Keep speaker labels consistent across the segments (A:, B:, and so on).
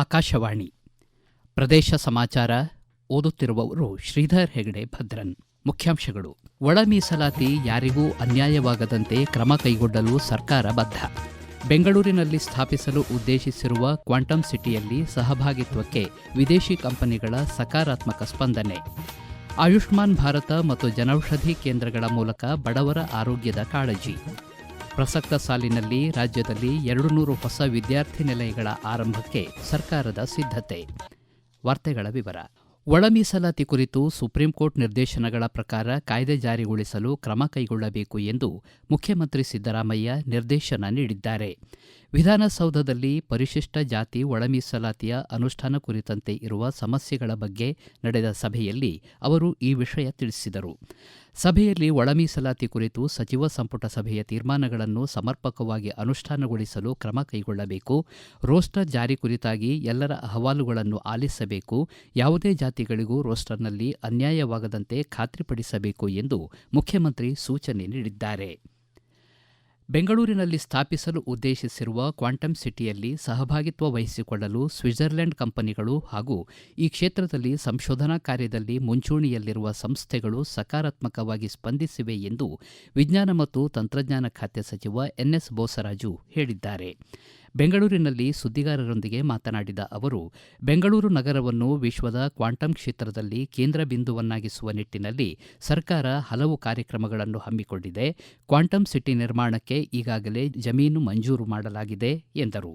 A: ಆಕಾಶವಾಣಿ ಪ್ರದೇಶ ಸಮಾಚಾರ ಓದುತ್ತಿರುವವರು ಶ್ರೀಧರ್ ಹೆಗಡೆ ಭದ್ರನ್ ಮುಖ್ಯಾಂಶಗಳು ಒಳ ಮೀಸಲಾತಿ ಯಾರಿಗೂ ಅನ್ಯಾಯವಾಗದಂತೆ ಕ್ರಮ ಕೈಗೊಳ್ಳಲು ಸರ್ಕಾರ ಬದ್ಧ ಬೆಂಗಳೂರಿನಲ್ಲಿ ಸ್ಥಾಪಿಸಲು ಉದ್ದೇಶಿಸಿರುವ ಕ್ವಾಂಟಮ್ ಸಿಟಿಯಲ್ಲಿ ಸಹಭಾಗಿತ್ವಕ್ಕೆ ವಿದೇಶಿ ಕಂಪನಿಗಳ ಸಕಾರಾತ್ಮಕ ಸ್ಪಂದನೆ ಆಯುಷ್ಮಾನ್ ಭಾರತ ಮತ್ತು ಜನೌಷಧಿ ಕೇಂದ್ರಗಳ ಮೂಲಕ ಬಡವರ ಆರೋಗ್ಯದ ಕಾಳಜಿ ಪ್ರಸಕ್ತ ಸಾಲಿನಲ್ಲಿ ರಾಜ್ಯದಲ್ಲಿ ಎರಡು ನೂರು ಹೊಸ ವಿದ್ಯಾರ್ಥಿ ನಿಲಯಗಳ ಆರಂಭಕ್ಕೆ ಸರ್ಕಾರದ ಸಿದ್ಧತೆ ವಾರ್ತೆಗಳ ವಿವರ ಒಳ ಮೀಸಲಾತಿ ಕುರಿತು ಸುಪ್ರೀಂಕೋರ್ಟ್ ನಿರ್ದೇಶನಗಳ ಪ್ರಕಾರ ಕಾಯ್ದೆ ಜಾರಿಗೊಳಿಸಲು ಕ್ರಮ ಕೈಗೊಳ್ಳಬೇಕು ಎಂದು ಮುಖ್ಯಮಂತ್ರಿ ಸಿದ್ದರಾಮಯ್ಯ ನಿರ್ದೇಶನ ನೀಡಿದ್ದಾರೆ ವಿಧಾನಸೌಧದಲ್ಲಿ ಪರಿಶಿಷ್ಟ ಜಾತಿ ಒಳಮೀಸಲಾತಿಯ ಅನುಷ್ಠಾನ ಕುರಿತಂತೆ ಇರುವ ಸಮಸ್ಯೆಗಳ ಬಗ್ಗೆ ನಡೆದ ಸಭೆಯಲ್ಲಿ ಅವರು ಈ ವಿಷಯ ತಿಳಿಸಿದರು ಸಭೆಯಲ್ಲಿ ಒಳಮೀಸಲಾತಿ ಕುರಿತು ಸಚಿವ ಸಂಪುಟ ಸಭೆಯ ತೀರ್ಮಾನಗಳನ್ನು ಸಮರ್ಪಕವಾಗಿ ಅನುಷ್ಠಾನಗೊಳಿಸಲು ಕ್ರಮ ಕೈಗೊಳ್ಳಬೇಕು ರೋಸ್ಟರ್ ಜಾರಿ ಕುರಿತಾಗಿ ಎಲ್ಲರ ಅಹವಾಲುಗಳನ್ನು ಆಲಿಸಬೇಕು ಯಾವುದೇ ಜಾತಿಗಳಿಗೂ ರೋಸ್ಟರ್ನಲ್ಲಿ ಅನ್ಯಾಯವಾಗದಂತೆ ಖಾತ್ರಿಪಡಿಸಬೇಕು ಎಂದು ಮುಖ್ಯಮಂತ್ರಿ ಸೂಚನೆ ನೀಡಿದ್ದಾರೆ ಬೆಂಗಳೂರಿನಲ್ಲಿ ಸ್ಥಾಪಿಸಲು ಉದ್ದೇಶಿಸಿರುವ ಕ್ವಾಂಟಮ್ ಸಿಟಿಯಲ್ಲಿ ಸಹಭಾಗಿತ್ವ ವಹಿಸಿಕೊಳ್ಳಲು ಸ್ವಿಟ್ಜರ್ಲೆಂಡ್ ಕಂಪನಿಗಳು ಹಾಗೂ ಈ ಕ್ಷೇತ್ರದಲ್ಲಿ ಸಂಶೋಧನಾ ಕಾರ್ಯದಲ್ಲಿ ಮುಂಚೂಣಿಯಲ್ಲಿರುವ ಸಂಸ್ಥೆಗಳು ಸಕಾರಾತ್ಮಕವಾಗಿ ಸ್ಪಂದಿಸಿವೆ ಎಂದು ವಿಜ್ಞಾನ ಮತ್ತು ತಂತ್ರಜ್ಞಾನ ಖಾತೆ ಸಚಿವ ಎನ್ಎಸ್ ಬೋಸರಾಜು ಹೇಳಿದ್ದಾರೆ ಬೆಂಗಳೂರಿನಲ್ಲಿ ಸುದ್ದಿಗಾರರೊಂದಿಗೆ ಮಾತನಾಡಿದ ಅವರು ಬೆಂಗಳೂರು ನಗರವನ್ನು ವಿಶ್ವದ ಕ್ವಾಂಟಮ್ ಕ್ಷೇತ್ರದಲ್ಲಿ ಕೇಂದ್ರ ಬಿಂದುವನ್ನಾಗಿಸುವ ನಿಟ್ಟನಲ್ಲಿ ಸರ್ಕಾರ ಹಲವು ಕಾರ್ಯಕ್ರಮಗಳನ್ನು ಹಮ್ಮಿಕೊಂಡಿದೆ ಕ್ವಾಂಟಮ್ ಸಿಟಿ ನಿರ್ಮಾಣಕ್ಕೆ ಈಗಾಗಲೇ ಜಮೀನು ಮಂಜೂರು ಮಾಡಲಾಗಿದೆ ಎಂದರು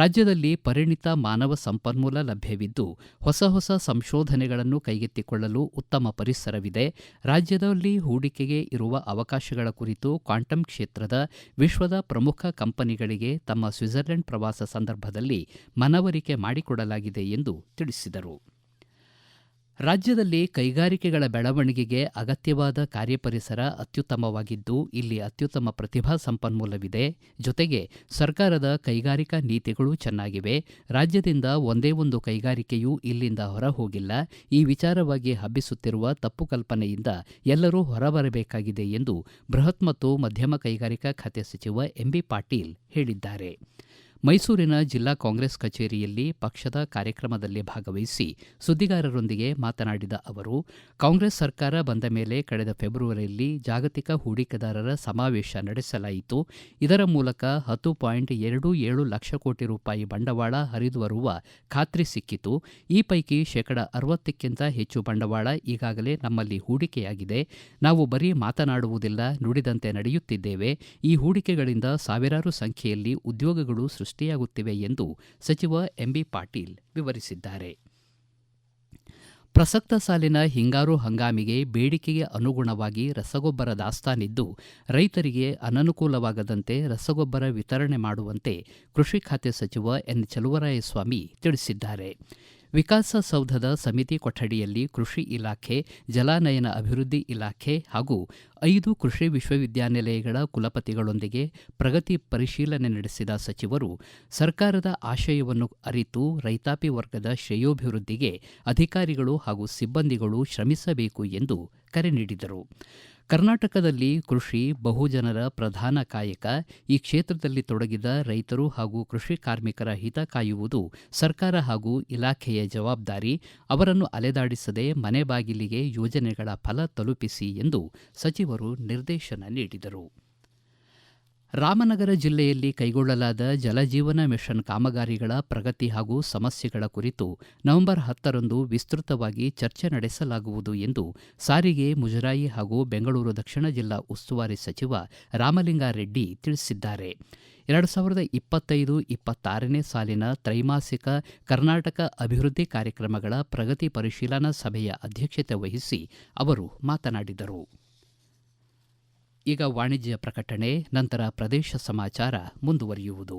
A: ರಾಜ್ಯದಲ್ಲಿ ಪರಿಣಿತ ಮಾನವ ಸಂಪನ್ಮೂಲ ಲಭ್ಯವಿದ್ದು ಹೊಸ ಹೊಸ ಸಂಶೋಧನೆಗಳನ್ನು ಕೈಗೆತ್ತಿಕೊಳ್ಳಲು ಉತ್ತಮ ಪರಿಸರವಿದೆ ರಾಜ್ಯದಲ್ಲಿ ಹೂಡಿಕೆಗೆ ಇರುವ ಅವಕಾಶಗಳ ಕುರಿತು ಕ್ವಾಂಟಮ್ ಕ್ಷೇತ್ರದ ವಿಶ್ವದ ಪ್ರಮುಖ ಕಂಪನಿಗಳಿಗೆ ತಮ್ಮ ಸ್ವಿಜರ್ ನೆದರ್ಲೆಂಡ್ ಪ್ರವಾಸ ಸಂದರ್ಭದಲ್ಲಿ ಮನವರಿಕೆ ಮಾಡಿಕೊಡಲಾಗಿದೆ ಎಂದು ತಿಳಿಸಿದರು ರಾಜ್ಯದಲ್ಲಿ ಕೈಗಾರಿಕೆಗಳ ಬೆಳವಣಿಗೆಗೆ ಅಗತ್ಯವಾದ ಕಾರ್ಯಪರಿಸರ ಅತ್ಯುತ್ತಮವಾಗಿದ್ದು ಇಲ್ಲಿ ಅತ್ಯುತ್ತಮ ಪ್ರತಿಭಾ ಸಂಪನ್ಮೂಲವಿದೆ ಜೊತೆಗೆ ಸರ್ಕಾರದ ಕೈಗಾರಿಕಾ ನೀತಿಗಳು ಚೆನ್ನಾಗಿವೆ ರಾಜ್ಯದಿಂದ ಒಂದೇ ಒಂದು ಕೈಗಾರಿಕೆಯೂ ಇಲ್ಲಿಂದ ಹೊರಹೋಗಿಲ್ಲ ಈ ವಿಚಾರವಾಗಿ ಹಬ್ಬಿಸುತ್ತಿರುವ ತಪ್ಪು ಕಲ್ಪನೆಯಿಂದ ಎಲ್ಲರೂ ಹೊರಬರಬೇಕಾಗಿದೆ ಎಂದು ಬೃಹತ್ ಮತ್ತು ಮಧ್ಯಮ ಕೈಗಾರಿಕಾ ಖಾತೆ ಸಚಿವ ಎಂಬಿ ಪಾಟೀಲ್ ಹೇಳಿದ್ದಾರೆ ಮೈಸೂರಿನ ಜಿಲ್ಲಾ ಕಾಂಗ್ರೆಸ್ ಕಚೇರಿಯಲ್ಲಿ ಪಕ್ಷದ ಕಾರ್ಯಕ್ರಮದಲ್ಲಿ ಭಾಗವಹಿಸಿ ಸುದ್ದಿಗಾರರೊಂದಿಗೆ ಮಾತನಾಡಿದ ಅವರು ಕಾಂಗ್ರೆಸ್ ಸರ್ಕಾರ ಬಂದ ಮೇಲೆ ಕಳೆದ ಫೆಬ್ರವರಿಯಲ್ಲಿ ಜಾಗತಿಕ ಹೂಡಿಕೆದಾರರ ಸಮಾವೇಶ ನಡೆಸಲಾಯಿತು ಇದರ ಮೂಲಕ ಹತ್ತು ಪಾಯಿಂಟ್ ಎರಡು ಏಳು ಲಕ್ಷ ಕೋಟಿ ರೂಪಾಯಿ ಬಂಡವಾಳ ಹರಿದು ಬರುವ ಖಾತ್ರಿ ಸಿಕ್ಕಿತು ಈ ಪೈಕಿ ಶೇಕಡ ಅರವತ್ತಕ್ಕಿಂತ ಹೆಚ್ಚು ಬಂಡವಾಳ ಈಗಾಗಲೇ ನಮ್ಮಲ್ಲಿ ಹೂಡಿಕೆಯಾಗಿದೆ ನಾವು ಬರೀ ಮಾತನಾಡುವುದಿಲ್ಲ ನುಡಿದಂತೆ ನಡೆಯುತ್ತಿದ್ದೇವೆ ಈ ಹೂಡಿಕೆಗಳಿಂದ ಸಾವಿರಾರು ಸಂಖ್ಯೆಯಲ್ಲಿ ಉದ್ಯೋಗಗಳು ಸೃಷ್ಟಿ ಸೃಷ್ಟಿಯಾಗುತ್ತಿವೆ ಎಂದು ಸಚಿವ ಎಂಬಿ ಪಾಟೀಲ್ ವಿವರಿಸಿದ್ದಾರೆ ಪ್ರಸಕ್ತ ಸಾಲಿನ ಹಿಂಗಾರು ಹಂಗಾಮಿಗೆ ಬೇಡಿಕೆಗೆ ಅನುಗುಣವಾಗಿ ರಸಗೊಬ್ಬರ ದಾಸ್ತಾನಿದ್ದು ರೈತರಿಗೆ ಅನನುಕೂಲವಾಗದಂತೆ ರಸಗೊಬ್ಬರ ವಿತರಣೆ ಮಾಡುವಂತೆ ಕೃಷಿ ಖಾತೆ ಸಚಿವ ಎನ್ ಚಲುವರಾಯಸ್ವಾಮಿ ತಿಳಿಸಿದ್ದಾರೆ ವಿಕಾಸಸೌಧದ ಸಮಿತಿ ಕೊಠಡಿಯಲ್ಲಿ ಕೃಷಿ ಇಲಾಖೆ ಜಲಾನಯನ ಅಭಿವೃದ್ಧಿ ಇಲಾಖೆ ಹಾಗೂ ಐದು ಕೃಷಿ ವಿಶ್ವವಿದ್ಯಾನಿಲಯಗಳ ಕುಲಪತಿಗಳೊಂದಿಗೆ ಪ್ರಗತಿ ಪರಿಶೀಲನೆ ನಡೆಸಿದ ಸಚಿವರು ಸರ್ಕಾರದ ಆಶಯವನ್ನು ಅರಿತು ರೈತಾಪಿ ವರ್ಗದ ಶ್ರೇಯೋಭಿವೃದ್ಧಿಗೆ ಅಧಿಕಾರಿಗಳು ಹಾಗೂ ಸಿಬ್ಬಂದಿಗಳು ಶ್ರಮಿಸಬೇಕು ಎಂದು ಕರೆ ನೀಡಿದರು ಕರ್ನಾಟಕದಲ್ಲಿ ಕೃಷಿ ಬಹುಜನರ ಪ್ರಧಾನ ಕಾಯಕ ಈ ಕ್ಷೇತ್ರದಲ್ಲಿ ತೊಡಗಿದ ರೈತರು ಹಾಗೂ ಕೃಷಿ ಕಾರ್ಮಿಕರ ಹಿತ ಕಾಯುವುದು ಸರ್ಕಾರ ಹಾಗೂ ಇಲಾಖೆಯ ಜವಾಬ್ದಾರಿ ಅವರನ್ನು ಅಲೆದಾಡಿಸದೆ ಮನೆ ಬಾಗಿಲಿಗೆ ಯೋಜನೆಗಳ ಫಲ ತಲುಪಿಸಿ ಎಂದು ಸಚಿವರು ನಿರ್ದೇಶನ ನೀಡಿದರು ರಾಮನಗರ ಜಿಲ್ಲೆಯಲ್ಲಿ ಕೈಗೊಳ್ಳಲಾದ ಜಲಜೀವನ ಮಿಷನ್ ಕಾಮಗಾರಿಗಳ ಪ್ರಗತಿ ಹಾಗೂ ಸಮಸ್ಯೆಗಳ ಕುರಿತು ನವೆಂಬರ್ ಹತ್ತರಂದು ವಿಸ್ತೃತವಾಗಿ ಚರ್ಚೆ ನಡೆಸಲಾಗುವುದು ಎಂದು ಸಾರಿಗೆ ಮುಜರಾಯಿ ಹಾಗೂ ಬೆಂಗಳೂರು ದಕ್ಷಿಣ ಜಿಲ್ಲಾ ಉಸ್ತುವಾರಿ ಸಚಿವ ರಾಮಲಿಂಗಾರೆಡ್ಡಿ ತಿಳಿಸಿದ್ದಾರೆ ಎರಡು ಸಾವಿರದ ಇಪ್ಪತ್ತೈದು ಇಪ್ಪತ್ತಾರನೇ ಸಾಲಿನ ತ್ರೈಮಾಸಿಕ ಕರ್ನಾಟಕ ಅಭಿವೃದ್ಧಿ ಕಾರ್ಯಕ್ರಮಗಳ ಪ್ರಗತಿ ಪರಿಶೀಲನಾ ಸಭೆಯ ಅಧ್ಯಕ್ಷತೆ ವಹಿಸಿ ಅವರು ಮಾತನಾಡಿದರು ಈಗ ವಾಣಿಜ್ಯ ಪ್ರಕಟಣೆ ನಂತರ ಪ್ರದೇಶ ಸಮಾಚಾರ ಮುಂದುವರಿಯುವುದು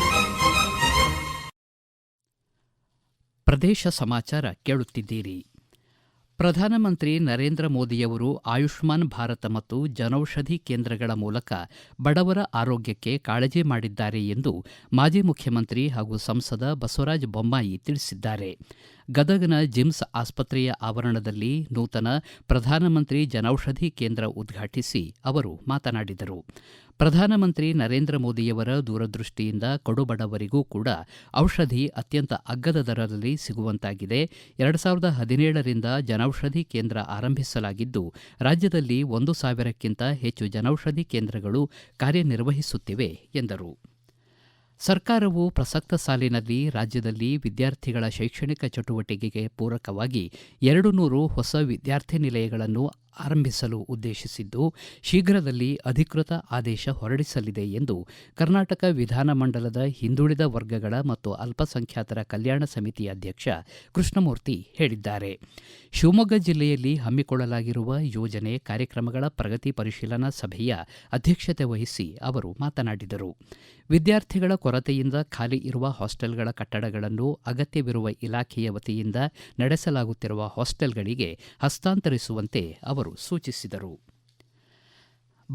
A: ಪ್ರದೇಶ ಸಮಾಚಾರ ಕೇಳುತ್ತಿದ್ದೀರಿ ಪ್ರಧಾನಮಂತ್ರಿ ನರೇಂದ್ರ ಮೋದಿಯವರು ಆಯುಷ್ಮಾನ್ ಭಾರತ ಮತ್ತು ಜನೌಷಧಿ ಕೇಂದ್ರಗಳ ಮೂಲಕ ಬಡವರ ಆರೋಗ್ಯಕ್ಕೆ ಕಾಳಜಿ ಮಾಡಿದ್ದಾರೆ ಎಂದು ಮಾಜಿ ಮುಖ್ಯಮಂತ್ರಿ ಹಾಗೂ ಸಂಸದ ಬಸವರಾಜ ಬೊಮ್ಮಾಯಿ ತಿಳಿಸಿದ್ದಾರೆ ಗದಗನ ಜಿಮ್ಸ್ ಆಸ್ಪತ್ರೆಯ ಆವರಣದಲ್ಲಿ ನೂತನ ಪ್ರಧಾನಮಂತ್ರಿ ಜನೌಷಧಿ ಕೇಂದ್ರ ಉದ್ಘಾಟಿಸಿ ಅವರು ಮಾತನಾಡಿದರು ಪ್ರಧಾನಮಂತ್ರಿ ನರೇಂದ್ರ ಮೋದಿಯವರ ದೂರದೃಷ್ಟಿಯಿಂದ ಕಡುಬಡವರಿಗೂ ಕೂಡ ಔಷಧಿ ಅತ್ಯಂತ ಅಗ್ಗದ ದರದಲ್ಲಿ ಸಿಗುವಂತಾಗಿದೆ ಎರಡು ಸಾವಿರದ ಹದಿನೇಳರಿಂದ ಜನೌಷಧಿ ಕೇಂದ್ರ ಆರಂಭಿಸಲಾಗಿದ್ದು ರಾಜ್ಯದಲ್ಲಿ ಒಂದು ಸಾವಿರಕ್ಕಿಂತ ಹೆಚ್ಚು ಜನೌಷಧಿ ಕೇಂದ್ರಗಳು ಕಾರ್ಯನಿರ್ವಹಿಸುತ್ತಿವೆ ಎಂದರು ಸರ್ಕಾರವು ಪ್ರಸಕ್ತ ಸಾಲಿನಲ್ಲಿ ರಾಜ್ಯದಲ್ಲಿ ವಿದ್ಯಾರ್ಥಿಗಳ ಶೈಕ್ಷಣಿಕ ಚಟುವಟಿಕೆಗೆ ಪೂರಕವಾಗಿ ಎರಡು ನೂರು ಹೊಸ ವಿದ್ಯಾರ್ಥಿ ನಿಲಯಗಳನ್ನು ಆರಂಭಿಸಲು ಉದ್ದೇಶಿಸಿದ್ದು ಶೀಘ್ರದಲ್ಲಿ ಅಧಿಕೃತ ಆದೇಶ ಹೊರಡಿಸಲಿದೆ ಎಂದು ಕರ್ನಾಟಕ ವಿಧಾನಮಂಡಲದ ಹಿಂದುಳಿದ ವರ್ಗಗಳ ಮತ್ತು ಅಲ್ಪಸಂಖ್ಯಾತರ ಕಲ್ಯಾಣ ಸಮಿತಿ ಅಧ್ಯಕ್ಷ ಕೃಷ್ಣಮೂರ್ತಿ ಹೇಳಿದ್ದಾರೆ ಶಿವಮೊಗ್ಗ ಜಿಲ್ಲೆಯಲ್ಲಿ ಹಮ್ಮಿಕೊಳ್ಳಲಾಗಿರುವ ಯೋಜನೆ ಕಾರ್ಯಕ್ರಮಗಳ ಪ್ರಗತಿ ಪರಿಶೀಲನಾ ಸಭೆಯ ಅಧ್ಯಕ್ಷತೆ ವಹಿಸಿ ಅವರು ಮಾತನಾಡಿದರು ವಿದ್ಯಾರ್ಥಿಗಳ ಕೊರತೆಯಿಂದ ಖಾಲಿ ಇರುವ ಹಾಸ್ಟೆಲ್ಗಳ ಕಟ್ಟಡಗಳನ್ನು ಅಗತ್ಯವಿರುವ ಇಲಾಖೆಯ ವತಿಯಿಂದ ನಡೆಸಲಾಗುತ್ತಿರುವ ಹಾಸ್ಟೆಲ್ಗಳಿಗೆ ಹಸ್ತಾಂತರಿಸುವಂತೆ ಅವರು ಸೂಚಿಸಿದರು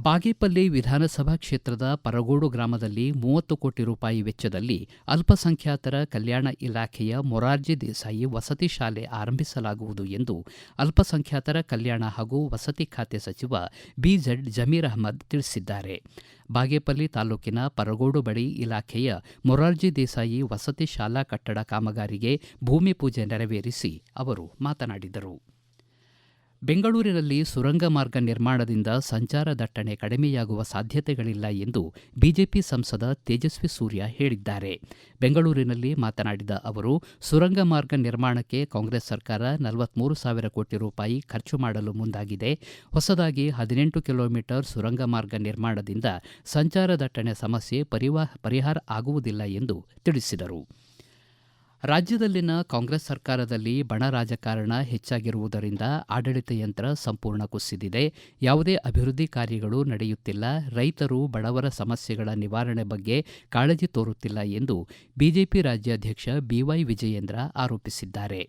A: ಬಾಗೇಪಲ್ಲಿ ವಿಧಾನಸಭಾ ಕ್ಷೇತ್ರದ ಪರಗೋಡು ಗ್ರಾಮದಲ್ಲಿ ಮೂವತ್ತು ಕೋಟಿ ರೂಪಾಯಿ ವೆಚ್ಚದಲ್ಲಿ ಅಲ್ಪಸಂಖ್ಯಾತರ ಕಲ್ಯಾಣ ಇಲಾಖೆಯ ಮೊರಾರ್ಜಿ ದೇಸಾಯಿ ವಸತಿ ಶಾಲೆ ಆರಂಭಿಸಲಾಗುವುದು ಎಂದು ಅಲ್ಪಸಂಖ್ಯಾತರ ಕಲ್ಯಾಣ ಹಾಗೂ ವಸತಿ ಖಾತೆ ಸಚಿವ ಬಿಝೆಡ್ ಜಮೀರ್ ಅಹಮದ್ ತಿಳಿಸಿದ್ದಾರೆ ಬಾಗೇಪಲ್ಲಿ ತಾಲೂಕಿನ ಪರಗೋಡು ಬಳಿ ಇಲಾಖೆಯ ಮೊರಾರ್ಜಿ ದೇಸಾಯಿ ವಸತಿ ಶಾಲಾ ಕಟ್ಟಡ ಕಾಮಗಾರಿಗೆ ಭೂಮಿ ಪೂಜೆ ನೆರವೇರಿಸಿ ಅವರು ಮಾತನಾಡಿದರು ಬೆಂಗಳೂರಿನಲ್ಲಿ ಸುರಂಗ ಮಾರ್ಗ ನಿರ್ಮಾಣದಿಂದ ಸಂಚಾರ ದಟ್ಟಣೆ ಕಡಿಮೆಯಾಗುವ ಸಾಧ್ಯತೆಗಳಿಲ್ಲ ಎಂದು ಬಿಜೆಪಿ ಸಂಸದ ತೇಜಸ್ವಿ ಸೂರ್ಯ ಹೇಳಿದ್ದಾರೆ ಬೆಂಗಳೂರಿನಲ್ಲಿ ಮಾತನಾಡಿದ ಅವರು ಸುರಂಗ ಮಾರ್ಗ ನಿರ್ಮಾಣಕ್ಕೆ ಕಾಂಗ್ರೆಸ್ ಸರ್ಕಾರ ನಲವತ್ಮೂರು ಸಾವಿರ ಕೋಟಿ ರೂಪಾಯಿ ಖರ್ಚು ಮಾಡಲು ಮುಂದಾಗಿದೆ ಹೊಸದಾಗಿ ಹದಿನೆಂಟು ಕಿಲೋಮೀಟರ್ ಸುರಂಗ ಮಾರ್ಗ ನಿರ್ಮಾಣದಿಂದ ಸಂಚಾರ ದಟ್ಟಣೆ ಸಮಸ್ಯೆ ಪರಿಹಾರ ಆಗುವುದಿಲ್ಲ ಎಂದು ತಿಳಿಸಿದರು ರಾಜ್ಯದಲ್ಲಿನ ಕಾಂಗ್ರೆಸ್ ಸರ್ಕಾರದಲ್ಲಿ ಬಣ ರಾಜಕಾರಣ ಹೆಚ್ಚಾಗಿರುವುದರಿಂದ ಆಡಳಿತ ಯಂತ್ರ ಸಂಪೂರ್ಣ ಕುಸಿದಿದೆ ಯಾವುದೇ ಅಭಿವೃದ್ಧಿ ಕಾರ್ಯಗಳು ನಡೆಯುತ್ತಿಲ್ಲ ರೈತರು ಬಡವರ ಸಮಸ್ಯೆಗಳ ನಿವಾರಣೆ ಬಗ್ಗೆ ಕಾಳಜಿ ತೋರುತ್ತಿಲ್ಲ ಎಂದು ಬಿಜೆಪಿ ರಾಜ್ಯಾಧ್ಯಕ್ಷ ಬಿವೈ ವಿಜಯೇಂದ್ರ ಆರೋಪಿಸಿದ್ದಾರೆ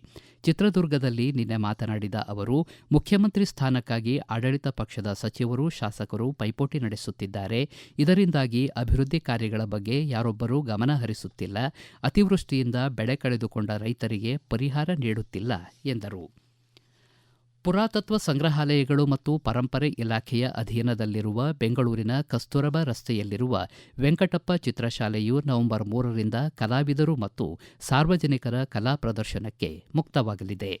A: ಚಿತ್ರದುರ್ಗದಲ್ಲಿ ನಿನ್ನೆ ಮಾತನಾಡಿದ ಅವರು ಮುಖ್ಯಮಂತ್ರಿ ಸ್ಥಾನಕ್ಕಾಗಿ ಆಡಳಿತ ಪಕ್ಷದ ಸಚಿವರು ಶಾಸಕರು ಪೈಪೋಟಿ ನಡೆಸುತ್ತಿದ್ದಾರೆ ಇದರಿಂದಾಗಿ ಅಭಿವೃದ್ಧಿ ಕಾರ್ಯಗಳ ಬಗ್ಗೆ ಯಾರೊಬ್ಬರೂ ಗಮನಹರಿಸುತ್ತಿಲ್ಲ ಅತಿವೃಷ್ಟಿಯಿಂದ ಬೆಳೆ ಕಳೆದುಕೊಂಡ ರೈತರಿಗೆ ಪರಿಹಾರ ನೀಡುತ್ತಿಲ್ಲ ಎಂದರು ಪುರಾತತ್ವ ಸಂಗ್ರಹಾಲಯಗಳು ಮತ್ತು ಪರಂಪರೆ ಇಲಾಖೆಯ ಅಧೀನದಲ್ಲಿರುವ ಬೆಂಗಳೂರಿನ ಕಸ್ತೂರಬಾ ರಸ್ತೆಯಲ್ಲಿರುವ ವೆಂಕಟಪ್ಪ ಚಿತ್ರಶಾಲೆಯು ನವೆಂಬರ್ ಮೂರರಿಂದ ಕಲಾವಿದರು ಮತ್ತು ಸಾರ್ವಜನಿಕರ ಕಲಾ ಪ್ರದರ್ಶನಕ್ಕೆ ಮುಕ್ತವಾಗಲಿದೆ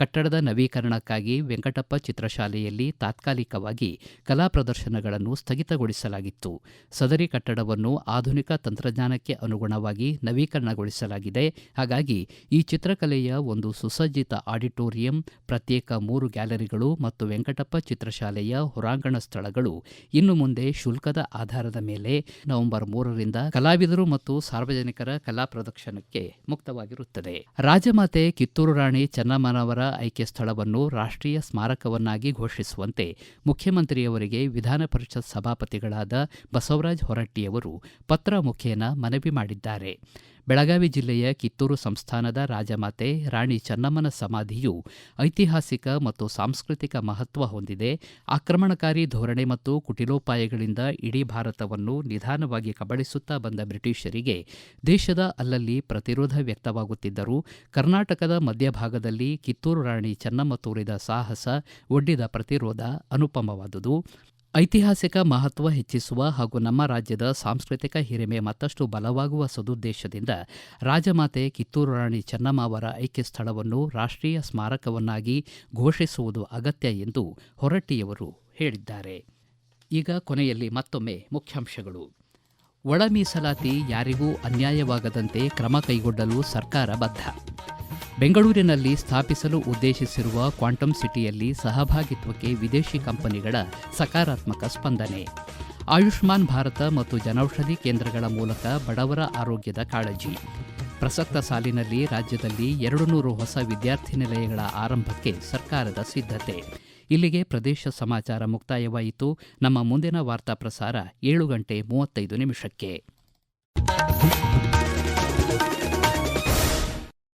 A: ಕಟ್ಟಡದ ನವೀಕರಣಕ್ಕಾಗಿ ವೆಂಕಟಪ್ಪ ಚಿತ್ರಶಾಲೆಯಲ್ಲಿ ತಾತ್ಕಾಲಿಕವಾಗಿ ಕಲಾ ಪ್ರದರ್ಶನಗಳನ್ನು ಸ್ಥಗಿತಗೊಳಿಸಲಾಗಿತ್ತು ಸದರಿ ಕಟ್ಟಡವನ್ನು ಆಧುನಿಕ ತಂತ್ರಜ್ಞಾನಕ್ಕೆ ಅನುಗುಣವಾಗಿ ನವೀಕರಣಗೊಳಿಸಲಾಗಿದೆ ಹಾಗಾಗಿ ಈ ಚಿತ್ರಕಲೆಯ ಒಂದು ಸುಸಜ್ಜಿತ ಆಡಿಟೋರಿಯಂ ಪ್ರತ್ಯೇಕ ಮೂರು ಗ್ಯಾಲರಿಗಳು ಮತ್ತು ವೆಂಕಟಪ್ಪ ಚಿತ್ರಶಾಲೆಯ ಹೊರಾಂಗಣ ಸ್ಥಳಗಳು ಇನ್ನು ಮುಂದೆ ಶುಲ್ಕದ ಆಧಾರದ ಮೇಲೆ ನವೆಂಬರ್ ಮೂರರಿಂದ ಕಲಾವಿದರು ಮತ್ತು ಸಾರ್ವಜನಿಕರ ಕಲಾ ಪ್ರದರ್ಶನಕ್ಕೆ ಮುಕ್ತವಾಗಿರುತ್ತದೆ ರಾಜಮಾತೆ ಕಿತ್ತೂರು ರಾಣಿ ಚೆನ್ನಮ್ಮನವರ ಆಯ್ಕೆ ಸ್ಥಳವನ್ನು ರಾಷ್ಟೀಯ ಸ್ಮಾರಕವನ್ನಾಗಿ ಘೋಷಿಸುವಂತೆ ಮುಖ್ಯಮಂತ್ರಿಯವರಿಗೆ ವಿಧಾನ ಪರಿಷತ್ ಸಭಾಪತಿಗಳಾದ ಬಸವರಾಜ್ ಹೊರಟ್ಟಿಯವರು ಪತ್ರ ಮುಖೇನ ಮನವಿ ಮಾಡಿದ್ದಾರೆ ಬೆಳಗಾವಿ ಜಿಲ್ಲೆಯ ಕಿತ್ತೂರು ಸಂಸ್ಥಾನದ ರಾಜಮಾತೆ ರಾಣಿ ಚೆನ್ನಮ್ಮನ ಸಮಾಧಿಯು ಐತಿಹಾಸಿಕ ಮತ್ತು ಸಾಂಸ್ಕೃತಿಕ ಮಹತ್ವ ಹೊಂದಿದೆ ಆಕ್ರಮಣಕಾರಿ ಧೋರಣೆ ಮತ್ತು ಕುಟಿಲೋಪಾಯಗಳಿಂದ ಇಡೀ ಭಾರತವನ್ನು ನಿಧಾನವಾಗಿ ಕಬಳಿಸುತ್ತಾ ಬಂದ ಬ್ರಿಟಿಷರಿಗೆ ದೇಶದ ಅಲ್ಲಲ್ಲಿ ಪ್ರತಿರೋಧ ವ್ಯಕ್ತವಾಗುತ್ತಿದ್ದರೂ ಕರ್ನಾಟಕದ ಮಧ್ಯಭಾಗದಲ್ಲಿ ಕಿತ್ತೂರು ರಾಣಿ ಚೆನ್ನಮ್ಮ ತೋರಿದ ಸಾಹಸ ಒಡ್ಡಿದ ಪ್ರತಿರೋಧ ಅನುಪಮವಾದುದು ಐತಿಹಾಸಿಕ ಮಹತ್ವ ಹೆಚ್ಚಿಸುವ ಹಾಗೂ ನಮ್ಮ ರಾಜ್ಯದ ಸಾಂಸ್ಕೃತಿಕ ಹಿರಿಮೆ ಮತ್ತಷ್ಟು ಬಲವಾಗುವ ಸದುದ್ದೇಶದಿಂದ ರಾಜಮಾತೆ ಕಿತ್ತೂರು ರಾಣಿ ಚೆನ್ನಮ್ಮ ಅವರ ಐಕ್ಯ ಸ್ಥಳವನ್ನು ರಾಷ್ಟ್ರೀಯ ಸ್ಮಾರಕವನ್ನಾಗಿ ಘೋಷಿಸುವುದು ಅಗತ್ಯ ಎಂದು ಹೊರಟ್ಟಿಯವರು ಹೇಳಿದ್ದಾರೆ ಈಗ ಕೊನೆಯಲ್ಲಿ ಮತ್ತೊಮ್ಮೆ ಮುಖ್ಯಾಂಶಗಳು ಒಳ ಮೀಸಲಾತಿ ಯಾರಿಗೂ ಅನ್ಯಾಯವಾಗದಂತೆ ಕ್ರಮ ಕೈಗೊಳ್ಳಲು ಸರ್ಕಾರ ಬದ್ಧ ಬೆಂಗಳೂರಿನಲ್ಲಿ ಸ್ಥಾಪಿಸಲು ಉದ್ದೇಶಿಸಿರುವ ಕ್ವಾಂಟಮ್ ಸಿಟಿಯಲ್ಲಿ ಸಹಭಾಗಿತ್ವಕ್ಕೆ ವಿದೇಶಿ ಕಂಪನಿಗಳ ಸಕಾರಾತ್ಮಕ ಸ್ಪಂದನೆ ಆಯುಷ್ಮಾನ್ ಭಾರತ ಮತ್ತು ಜನೌಷಧಿ ಕೇಂದ್ರಗಳ ಮೂಲಕ ಬಡವರ ಆರೋಗ್ಯದ ಕಾಳಜಿ ಪ್ರಸಕ್ತ ಸಾಲಿನಲ್ಲಿ ರಾಜ್ಯದಲ್ಲಿ ಎರಡು ನೂರು ಹೊಸ ವಿದ್ಯಾರ್ಥಿ ನಿಲಯಗಳ ಆರಂಭಕ್ಕೆ ಸರ್ಕಾರದ ಸಿದ್ಧತೆ ಇಲ್ಲಿಗೆ ಪ್ರದೇಶ ಸಮಾಚಾರ ಮುಕ್ತಾಯವಾಯಿತು ನಮ್ಮ ಮುಂದಿನ ವಾರ್ತಾ ಪ್ರಸಾರ ಏಳು ಗಂಟೆ ಮೂವತ್ತೈದು ನಿಮಿಷಕ್ಕೆ